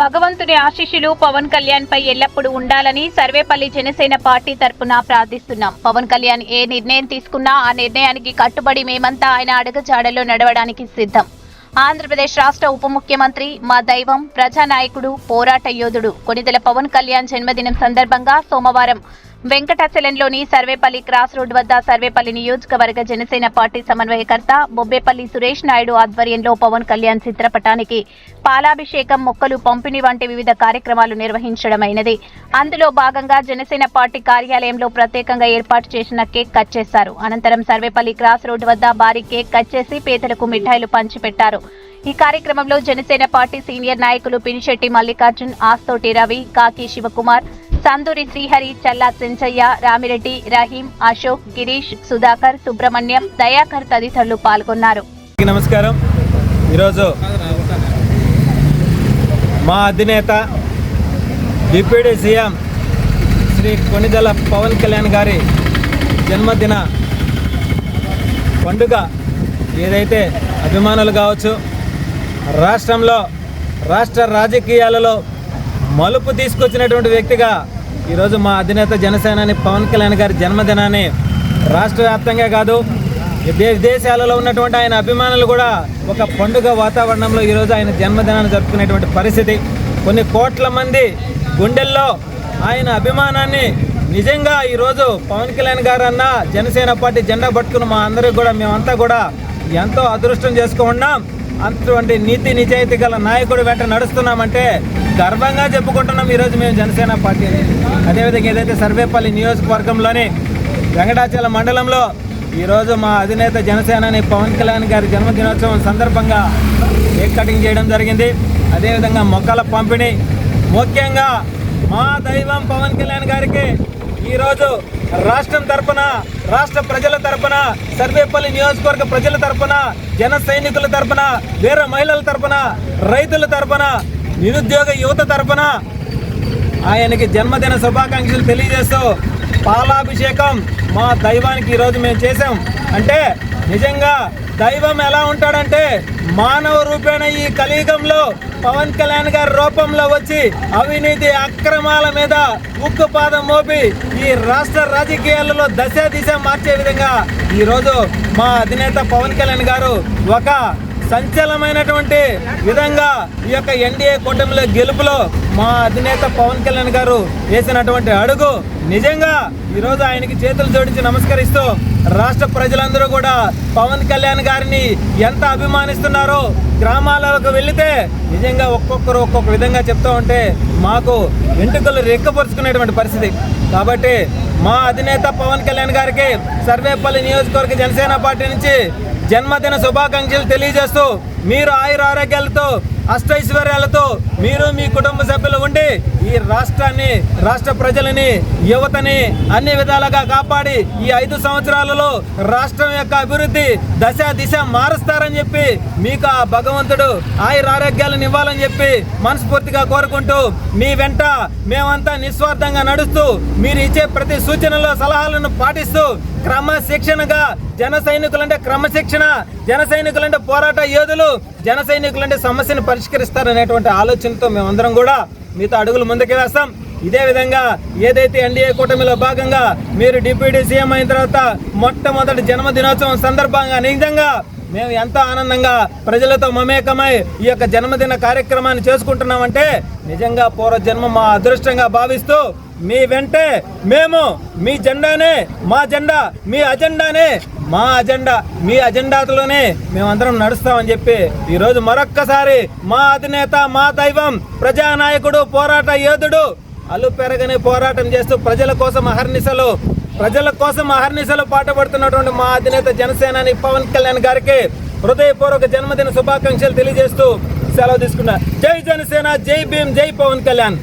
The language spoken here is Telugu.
భగవంతుని ఆశీస్సులు పవన్ కళ్యాణ్ పై ఎల్లప్పుడూ ఉండాలని సర్వేపల్లి జనసేన పార్టీ తరపున ప్రార్థిస్తున్నాం. పవన్ కళ్యాణ్ ఏ నిర్ణయం తీసుకున్నా ఆ నిర్ణయానికి కట్టుబడి మేమంతా ఆయన అడుగుజాడలో నడవడానికి సిద్ధం. ఆంధ్రప్రదేశ్ రాష్ట్ర ఉప ముఖ్యమంత్రి మా దైవం ప్రజానాయకుడు పోరాట యోధుడు. కొనిదెల పవన్ కళ్యాణ్ జన్మదినం సందర్భంగా సోమవారం వెంకటాచలంలోని సర్వేపల్లి క్రాస్ రోడ్ వద్ద సర్వేపల్లి నియోజకవర్గ జనసేన పార్టీ సమన్వయకర్త బొబ్బేపల్లి సురేష్ నాయుడు ఆధ్వర్యంలో పవన్ కళ్యాణ్ చిత్రపటానికి పాలాభిషేకం మొక్కలు పంపిణీ వంటి వివిధ కార్యక్రమాలు నిర్వహించడమైనది. అందులో భాగంగా జనసేన పార్టీ కార్యాలయంలో ప్రత్యేకంగా ఏర్పాటు చేసిన కేక్ కట్ చేశారు. అనంతరం సర్వేపల్లి క్రాస్ రోడ్ వద్ద భారీ కేక్ కట్ చేసి పేదలకు మిఠాయిలు పంచిపెట్టారు. ఈ కార్యక్రమంలో జనసేన పార్టీ సీనియర్ నాయకులు పినిశెట్టి మల్లికార్జున్ ఆస్తోటి రవి కాకి శివకుమార్ సందూరి శ్రీహరి చల్లా చెంచయ్య రామిరెడ్డి రహీం అశోక్ గిరీష్ సుధాకర్ సుబ్రహ్మణ్యం దయాకర్ తదితరులు పాల్గొన్నారు. నమస్కారం. ఈరోజు మా అధినేత డిప్యూటీ సీఎం శ్రీ కొనిదల పవన్ కళ్యాణ్ గారి జన్మదిన పండుగ ఏదైతే అభిమానులు కావచ్చు రాష్ట్రంలో రాష్ట్ర రాజకీయాలలో మలుపు తీసుకొచ్చినటువంటి వ్యక్తిగా ఈరోజు మా అధినేత జనసేనాని పవన్ కళ్యాణ్ గారి జన్మదినాన్ని రాష్ట్ర వ్యాప్తంగా కాదు విదేశాలలో దేశాలలో ఉన్నటువంటి ఆయన అభిమానులు కూడా ఒక పండుగ వాతావరణంలో ఈరోజు ఆయన జన్మదినాన్ని జరుపుకునేటువంటి పరిస్థితి. కొన్ని కోట్ల మంది గుండెల్లో ఆయన అభిమానాన్ని నిజంగా ఈరోజు పవన్ కళ్యాణ్ గారు అన్న జనసేన పార్టీ జెండా పట్టుకుని మా అందరికి కూడా మేమంతా కూడా ఎంతో అదృష్టం చేసుకున్నాం అటువంటి నీతి నిజాయితీ గల నాయకుడు వెంట నడుస్తున్నామంటే గర్వంగా చెప్పుకుంటున్నాం ఈరోజు మేము జనసేన పార్టీని. అదేవిధంగా ఏదైతే సర్వేపల్లి నియోజకవర్గంలోని వెంకటాచల మండలంలో ఈరోజు మా అధినేత జనసేనని పవన్ కళ్యాణ్ గారి జన్మదినోత్సవం సందర్భంగా కేక్ కటింగ్ చేయడం జరిగింది. అదేవిధంగా మొక్కల పంపిణీ. ముఖ్యంగా మా దైవం పవన్ కళ్యాణ్ గారికి ఈరోజు రాష్ట్రం తరపున రాష్ట్ర ప్రజల తరపున సర్వేపల్లి నియోజకవర్గ ప్రజల తరపున జన సైనికుల తరపున వీర మహిళల తరపున రైతుల తరపున నిరుద్యోగ యువత తరపున ఆయనకి జన్మదిన శుభాకాంక్షలు తెలియజేస్తూ పాలాభిషేకం మా దైవానికి ఈరోజు మేము చేసాం అంటే నిజంగా దైవం ఎలా ఉంటాడంటే మానవ రూపేణ ఈ కలియుగంలో పవన్ కళ్యాణ్ గారి రూపంలో వచ్చి అవినీతి అక్రమాల మీద ఉక్కుపాదం మోపి ఈ రాష్ట్ర రాజకీయాలలో దశ దిశ మార్చే విధంగా ఈరోజు మా అధినేత పవన్ కళ్యాణ్ గారు ఒక సంచలనమైనటువంటి విధంగా ఈ యొక్క ఎన్డీఏ కూటమిలో గెలుపులో మా అధినేత పవన్ కళ్యాణ్ గారు వేసినటువంటి అడుగు నిజంగా ఈరోజు ఆయనకి చేతులు జోడించి నమస్కరిస్తూ రాష్ట్ర ప్రజలందరూ కూడా పవన్ కళ్యాణ్ గారిని ఎంత అభిమానిస్తున్నారో గ్రామాలకు వెళితే నిజంగా ఒక్కొక్కరు ఒక్కొక్క విధంగా చెప్తూ ఉంటే మాకు వెంట్రుకలు రెక్కపరుచుకునేటువంటి పరిస్థితి. కాబట్టి మా అధినేత పవన్ కళ్యాణ్ గారికి సర్వేపల్లి నియోజకవర్గ జనసేన పార్టీ నుంచి జన్మదిన శుభాకాంక్షలు తెలియజేస్తూ మీరు ఆయుర ఆరోగ్యాలతో అష్టైశ్వర్యాలతో మీరు మీ కుటుంబ సభ్యులు ఉండి ఈ రాష్ట్రాన్ని రాష్ట్ర ప్రజలని యువతని అన్ని విధాలుగా కాపాడి ఈ ఐదు సంవత్సరాలలో రాష్ట్రం యొక్క అభివృద్ధి దశ దిశ మారుస్తారని చెప్పి మీకు ఆ భగవంతుడు ఆయుర ఆరోగ్యాలను ఇవ్వాలని చెప్పి మనస్ఫూర్తిగా కోరుకుంటూ మీ వెంట మేమంతా నిస్వార్థంగా నడుస్తూ మీరు ఇచ్చే ప్రతి సూచనలో సలహాలను పాటిస్తూ క్రమశిక్షణగా జన సైనికులంటే క్రమశిక్షణ జన సైనికులంటే పోరాట యోధులు జన సైనికులంటే సమస్యను పరిష్కరిస్తారనేటువంటి ఆలోచన ఆలోచనతో మేమందరం కూడా మీతో అడుగులు ముందుకు వేస్తాం. ఇదే విధంగా ఏదైతే ఎన్డీఏ కూటమిలో భాగంగా మీరు డిప్యూటీ సీఎం అయిన తర్వాత మొట్టమొదటి జన్మదినోత్సవం సందర్భంగా నిజంగా మేము ఎంతో ఆనందంగా ప్రజలతో మమేకమై ఈ యొక్క జన్మదిన కార్యక్రమాన్ని చేసుకుంటున్నామంటే నిజంగా పూర్వజన్మ మా అదృష్టంగా భావిస్తూ మీ వెంటే మేము మీ జెండానే మా జెండా మీ అజెండానే మా అజెండా మీ అజెండాతోనే మేమందరం నడుస్తామని చెప్పి ఈరోజు మరొక్కసారి మా అధినేత మా దైవం ప్రజానాయకుడు పోరాట యోధుడు అల్లు పెరగని పోరాటం చేస్తూ ప్రజల కోసం అహర్నిశలు ప్రజల కోసం అహర్నిశలు పాటుపడుతున్నటువంటి మా అధినేత జనసేనాని పవన్ కళ్యాణ్ గారికి హృదయపూర్వక జన్మదిన శుభాకాంక్షలు తెలియజేస్తూ సెలవు తీసుకున్నా జై జనసేన జై భీమ్ జై పవన్ కళ్యాణ్.